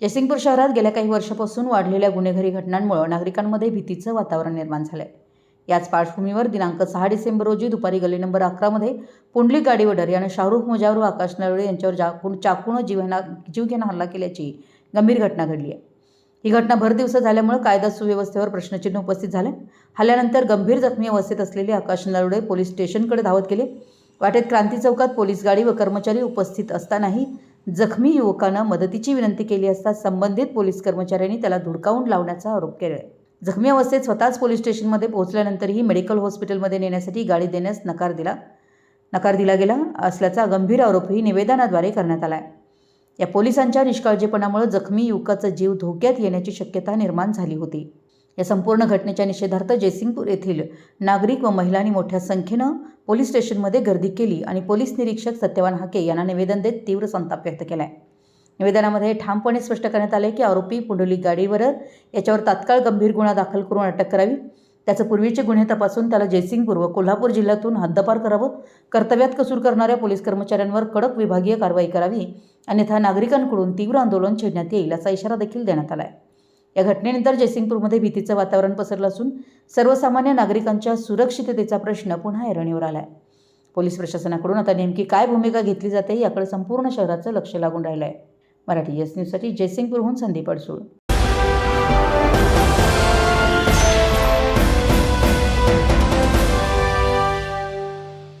जयसिंगपूर शहरात गेल्या काही वर्षापासून वाढलेल्या गुन्हेगारी घटनांमुळे नागरिकांमध्ये भीतीचं वातावरण निर्माण झालंय. याच पार्श्वभूमीवर दिनांक सहा डिसेंबर रोजी दुपारी गल्ली नंबर अकरामध्ये पुंडलिक गाडीवडर यानं शाहरुख मुजावर आकाश नरळे यांच्यावर जाकून चाकून जीवना जीवघेणा हल्ला केल्याची गंभीर घटना घडली आहे ही घटना भर दिवस झाल्यामुळे कायदा सुव्यवस्थेवर प्रश्नचिन्ह उपस्थित झालं. हल्ल्यानंतर गंभीर जखमी अवस्थेत असलेले आकाश नळवडे पोलीस स्टेशनकडे धावत गेले. वाटेत क्रांती चौकात पोलीस गाडी व कर्मचारी उपस्थित असतानाही जखमी युवकानं मदतीची विनंती केली असता संबंधित पोलीस कर्मचाऱ्यांनी त्याला धुडकावून लावण्याचा आरोप केला जखमी अवस्थेत स्वतःच पोलीस स्टेशनमध्ये पोहोचल्यानंतरही मेडिकल हॉस्पिटलमध्ये नेण्यासाठी गाडी देण्यास नकार दिला नकार दिला गेला असल्याचा गंभीर आरोपही निवेदनाद्वारे करण्यात आला आहे या पोलिसांच्या निष्काळजीपणामुळे जखमी युवकाचा जीव धोक्यात येण्याची शक्यता निर्माण झाली होती. या संपूर्ण घटनेच्या निषेधार्थ जयसिंगपूर येथील नागरिक व महिलांनी मोठ्या संख्येनं पोलीस स्टेशनमध्ये गर्दी केली आणि पोलीस निरीक्षक सत्यवान हाके यांना निवेदन देत तीव्र संताप व्यक्त केला आहे निवेदनामध्ये ठामपणे स्पष्ट करण्यात आले की आरोपी पुंडलिक गाडीवर याच्यावर तात्काळ गंभीर गुन्हा दाखल करून अटक करावी. त्याचं पूर्वीचे गुन्हे तपासून त्याला जयसिंगपूर व कोल्हापूर जिल्ह्यातून हद्दपार करावं. कर्तव्यात कसूर करणाऱ्या पोलीस कर्मचाऱ्यांवर कडक विभागीय कारवाई करावी. अन्यथा नागरिकांकडून तीव्र आंदोलन छेडण्यात येईल असा इशारा देखील देण्यात आला आहे या घटनेनंतर जयसिंगपूरमध्ये भीतीचं वातावरण पसरलं असून सर्वसामान्य नागरिकांच्या सुरक्षिततेचा प्रश्न पुन्हा ऐरणीवर आला आहे पोलीस प्रशासनाकडून आता नेमकी काय भूमिका घेतली जाते याकडे संपूर्ण शहराचं लक्ष लागून राहिलं आहे मराठी एस न्यूजसाठी जयसिंगपूरहून संदीप अडसूळ.